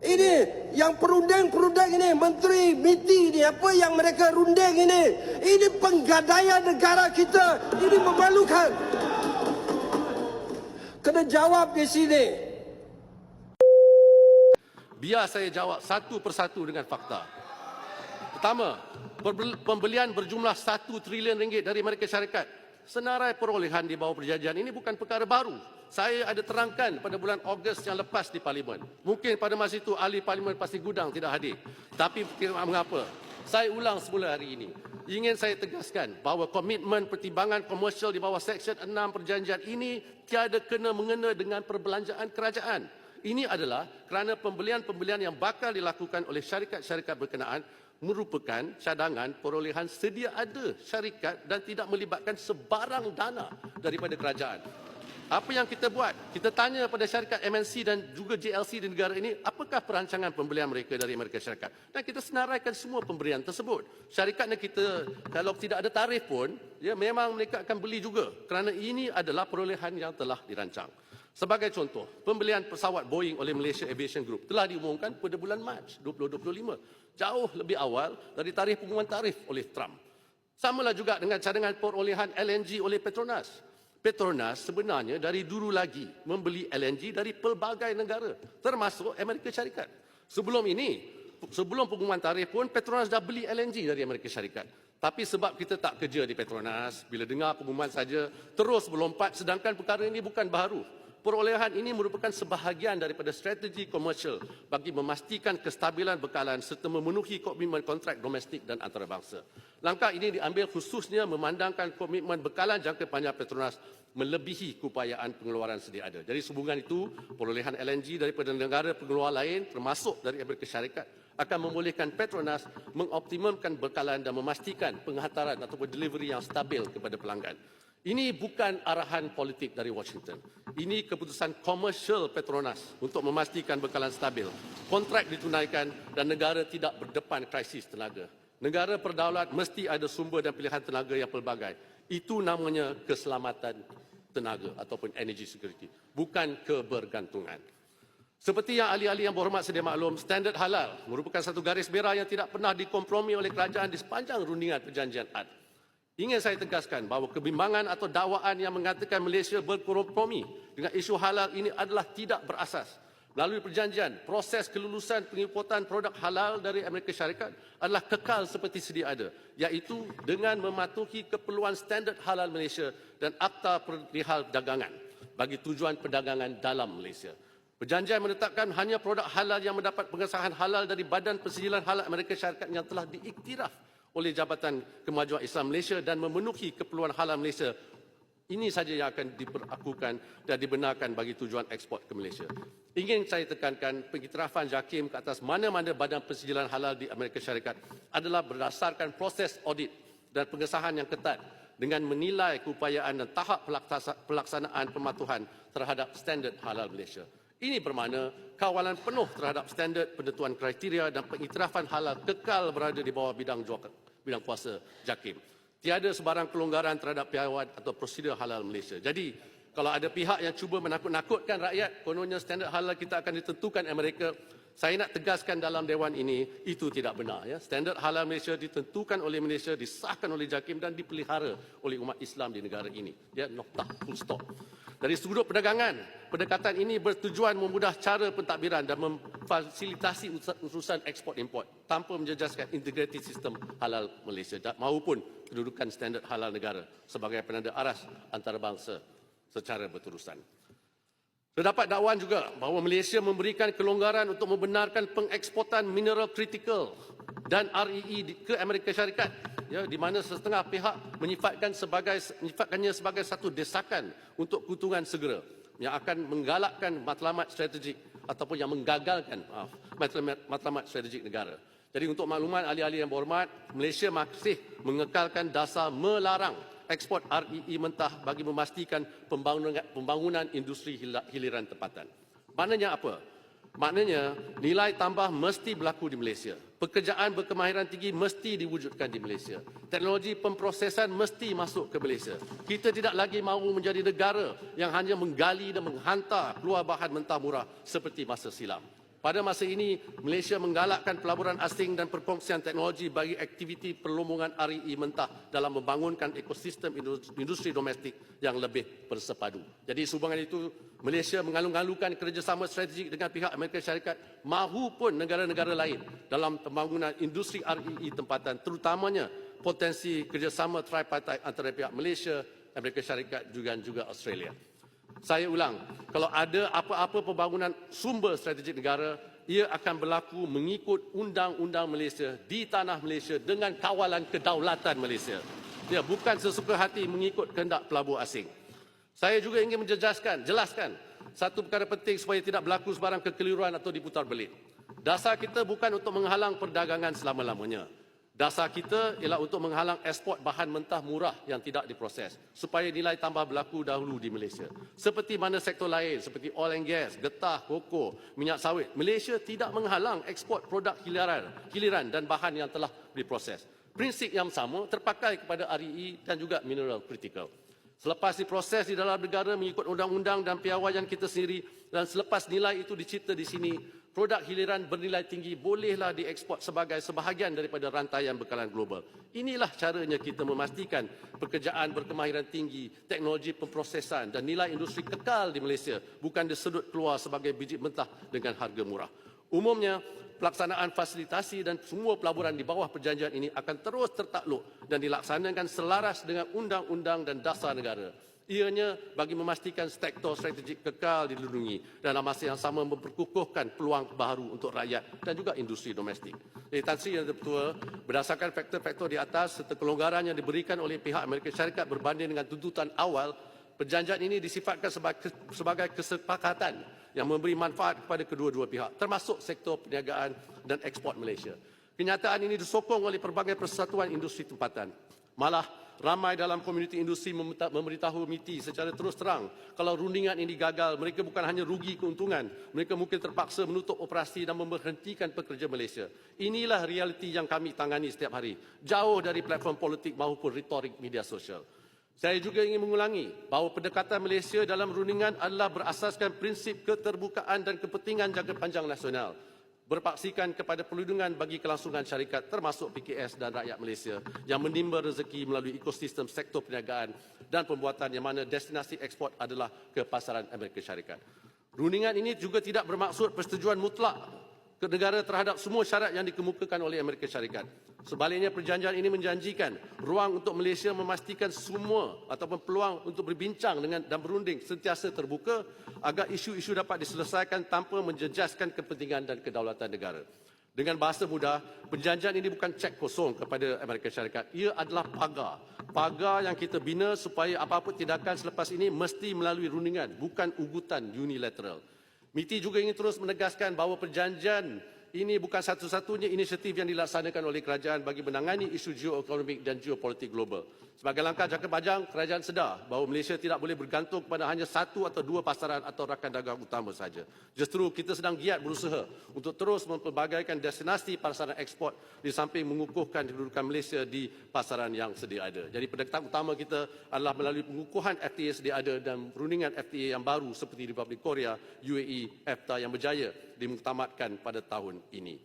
Ini yang perunding-perunding ini, menteri MITI ini, apa yang mereka runding ini. Ini penggadaian negara kita. Ini memalukan. Kena jawab di sini. Biar saya jawab satu persatu dengan fakta. Pertama, pembelian berjumlah 1 trilion ringgit dari Amerika Syarikat. Senarai perolehan di bawah perjanjian ini bukan perkara baru. Saya ada terangkan pada bulan Ogos yang lepas di Parlimen. Mungkin pada masa itu ahli Parlimen pasti gudang tidak hadir. Tapi tidak mengapa. Saya ulang semula hari ini. Ingin saya tegaskan bahawa komitmen pertimbangan komersial di bawah Seksyen 6 perjanjian ini tiada kena mengena dengan perbelanjaan kerajaan. Ini adalah kerana pembelian-pembelian yang bakal dilakukan oleh syarikat-syarikat berkenaan merupakan cadangan perolehan sedia ada syarikat dan tidak melibatkan sebarang dana daripada kerajaan. Apa yang kita buat? Kita tanya pada syarikat MNC dan juga JLC di negara ini, apakah perancangan pembelian mereka dari Amerika Syarikat? Dan kita senaraikan semua pemberian tersebut. Syarikatnya kita, kalau tidak ada tarif pun, ya memang mereka akan beli juga. Kerana ini adalah perolehan yang telah dirancang. Sebagai contoh, pembelian pesawat Boeing oleh Malaysia Aviation Group telah diumumkan pada bulan Mac 2025. Jauh lebih awal dari tarikh pengumuman tarif oleh Trump. Samalah juga dengan cadangan perolehan LNG oleh Petronas. Petronas sebenarnya dari dulu lagi membeli LNG dari pelbagai negara, termasuk Amerika Syarikat. Sebelum ini, sebelum pengumuman tarikh pun Petronas dah beli LNG dari Amerika Syarikat. Tapi sebab kita tak kerja di Petronas, bila dengar pengumuman saja terus melompat sedangkan perkara ini bukan baru. Perolehan ini merupakan sebahagian daripada strategi komersial bagi memastikan kestabilan bekalan serta memenuhi komitmen kontrak domestik dan antarabangsa. Langkah ini diambil khususnya memandangkan komitmen bekalan jangka panjang Petronas melebihi keupayaan pengeluaran sedia ada. Jadi sehubungan itu, perolehan LNG daripada negara pengeluar lain termasuk dari Amerika Syarikat akan membolehkan Petronas mengoptimumkan bekalan dan memastikan penghantaran ataupun delivery yang stabil kepada pelanggan. Ini bukan arahan politik dari Washington. Ini keputusan komersial Petronas untuk memastikan bekalan stabil. Kontrak ditunaikan dan negara tidak berdepan krisis tenaga. Negara berdaulat mesti ada sumber dan pilihan tenaga yang pelbagai. Itu namanya keselamatan tenaga ataupun energy security. Bukan kebergantungan. Seperti yang ahli-ahli yang berhormat sedia maklum, standard halal merupakan satu garis merah yang tidak pernah dikompromi oleh kerajaan di sepanjang rundingan perjanjian AD. Ingin saya tegaskan bahawa kebimbangan atau dakwaan yang mengatakan Malaysia berkompromi dengan isu halal ini adalah tidak berasas. Melalui perjanjian, proses kelulusan pengimportan produk halal dari Amerika Syarikat adalah kekal seperti sedia ada, iaitu dengan mematuhi keperluan standard halal Malaysia dan Akta Perihal Dagangan bagi tujuan perdagangan dalam Malaysia. Perjanjian menetapkan hanya produk halal yang mendapat pengesahan halal dari Badan Persijilan Halal Amerika Syarikat yang telah diiktiraf oleh Jabatan Kemajuan Islam Malaysia dan memenuhi keperluan halal Malaysia. Ini saja yang akan diperlakukan dan dibenarkan bagi tujuan ekspor ke Malaysia. Ingin saya tekankan pengiktirafan JAKIM ke atas mana-mana badan persijilan halal di Amerika Syarikat adalah berdasarkan proses audit dan pengesahan yang ketat dengan menilai keupayaan dan tahap pelaksanaan pematuhan terhadap standard halal Malaysia. Ini bermakna kawalan penuh terhadap standard penentuan kriteria dan pengiktirafan halal kekal berada di bawah bidang jual, bidang kuasa JAKIM. Tiada sebarang kelonggaran terhadap piawai atau prosedur halal Malaysia. Jadi, kalau ada pihak yang cuba menakut-nakutkan rakyat, kononnya standard halal kita akan ditentukan Amerika, saya nak tegaskan dalam dewan ini, itu tidak benar. Ya. Standard halal Malaysia ditentukan oleh Malaysia, disahkan oleh JAKIM dan dipelihara oleh umat Islam di negara ini. Ya, noktah, full stop. Dari sudut perdagangan, pendekatan ini bertujuan memudah cara pentadbiran dan memfasilitasi urusan ekspor import tanpa menjejaskan integriti sistem halal Malaysia maupun kedudukan standard halal negara sebagai penanda aras antarabangsa secara berterusan. Terdapat dakwaan juga bahawa Malaysia memberikan kelonggaran untuk membenarkan pengeksportan mineral kritikal dan REE ke Amerika Syarikat ya di mana setengah pihak menyifatkan sebagai menyifatkannya sebagai satu desakan untuk kutungan segera yang akan menggalakkan matlamat strategik ataupun yang menggagalkan maaf, matlamat, matlamat strategik negara. Jadi untuk makluman ahli-ahli yang berhormat, Malaysia masih mengekalkan dasar melarang ekspor REE mentah bagi memastikan pembangunan, pembangunan industri hiliran tempatan. Maknanya apa? Maknanya nilai tambah mesti berlaku di Malaysia. Pekerjaan berkemahiran tinggi mesti diwujudkan di Malaysia. Teknologi pemprosesan mesti masuk ke Malaysia. Kita tidak lagi mahu menjadi negara yang hanya menggali dan menghantar keluar bahan mentah murah seperti masa silam. Pada masa ini, Malaysia menggalakkan pelaburan asing dan perkongsian teknologi bagi aktiviti perlombongan REE mentah dalam membangunkan ekosistem industri domestik yang lebih bersepadu. Jadi sehubungan itu, Malaysia mengalung-alungkan kerjasama strategik dengan pihak Amerika Syarikat mahupun negara-negara lain dalam pembangunan industri REE tempatan terutamanya potensi kerjasama tripartite antara pihak Malaysia, Amerika Syarikat juga juga Australia. Saya ulang, kalau ada apa-apa pembangunan sumber strategik negara, ia akan berlaku mengikut undang-undang Malaysia di tanah Malaysia dengan kawalan kedaulatan Malaysia. Dia bukan sesuka hati mengikut kehendak pelabur asing. Saya juga ingin menjejaskan, jelaskan satu perkara penting supaya tidak berlaku sebarang kekeliruan atau diputar belit. Dasar kita bukan untuk menghalang perdagangan selama-lamanya. Dasar kita ialah untuk menghalang ekspor bahan mentah murah yang tidak diproses supaya nilai tambah berlaku dahulu di Malaysia. Seperti mana sektor lain seperti oil and gas, getah, koko, minyak sawit, Malaysia tidak menghalang ekspor produk hiliran, hiliran dan bahan yang telah diproses. Prinsip yang sama terpakai kepada REE dan juga mineral kritikal. Selepas diproses di dalam negara mengikut undang-undang dan piawaian kita sendiri dan selepas nilai itu dicipta di sini, produk hiliran bernilai tinggi bolehlah diekspor sebagai sebahagian daripada rantaian bekalan global. Inilah caranya kita memastikan pekerjaan berkemahiran tinggi, teknologi pemprosesan dan nilai industri kekal di Malaysia bukan disedut keluar sebagai biji mentah dengan harga murah. Umumnya, pelaksanaan fasilitasi dan semua pelaburan di bawah perjanjian ini akan terus tertakluk dan dilaksanakan selaras dengan undang-undang dan dasar negara. Ianya bagi memastikan sektor strategik kekal dilindungi dan dalam masa yang sama memperkukuhkan peluang baru untuk rakyat dan juga industri domestik. Jadi Tan Sri yang Ketua, berdasarkan faktor-faktor di atas serta kelonggaran yang diberikan oleh pihak Amerika Syarikat berbanding dengan tuntutan awal, perjanjian ini disifatkan sebagai kesepakatan yang memberi manfaat kepada kedua-dua pihak, termasuk sektor perniagaan dan ekspor Malaysia. Kenyataan ini disokong oleh pelbagai persatuan industri tempatan. Malah, ramai dalam komuniti industri memberitahu MITI secara terus terang kalau rundingan ini gagal, mereka bukan hanya rugi keuntungan, mereka mungkin terpaksa menutup operasi dan memberhentikan pekerja Malaysia. Inilah realiti yang kami tangani setiap hari, jauh dari platform politik maupun retorik media sosial. Saya juga ingin mengulangi bahawa pendekatan Malaysia dalam rundingan adalah berasaskan prinsip keterbukaan dan kepentingan jangka panjang nasional berpaksikan kepada perlindungan bagi kelangsungan syarikat termasuk PKS dan rakyat Malaysia yang menimba rezeki melalui ekosistem sektor perniagaan dan pembuatan yang mana destinasi ekspor adalah ke pasaran Amerika Syarikat. Rundingan ini juga tidak bermaksud persetujuan mutlak negara terhadap semua syarat yang dikemukakan oleh Amerika Syarikat. Sebaliknya perjanjian ini menjanjikan ruang untuk Malaysia memastikan semua ataupun peluang untuk berbincang dengan dan berunding sentiasa terbuka agar isu-isu dapat diselesaikan tanpa menjejaskan kepentingan dan kedaulatan negara. Dengan bahasa mudah, perjanjian ini bukan cek kosong kepada Amerika Syarikat. Ia adalah pagar. Pagar yang kita bina supaya apa-apa tindakan selepas ini mesti melalui rundingan, bukan ugutan unilateral. MITI juga ingin terus menegaskan bahawa perjanjian ini bukan satu-satunya inisiatif yang dilaksanakan oleh kerajaan bagi menangani isu geoekonomik dan geopolitik global. Sebagai langkah jangka panjang, kerajaan sedar bahawa Malaysia tidak boleh bergantung kepada hanya satu atau dua pasaran atau rakan dagang utama saja. Justru kita sedang giat berusaha untuk terus mempelbagaikan destinasi pasaran ekspor di samping mengukuhkan kedudukan Malaysia di pasaran yang sedia ada. Jadi pendekatan utama kita adalah melalui pengukuhan FTA sedia ada dan perundingan FTA yang baru seperti Republik Korea, UAE, EFTA yang berjaya dimuktamadkan pada tahun ini.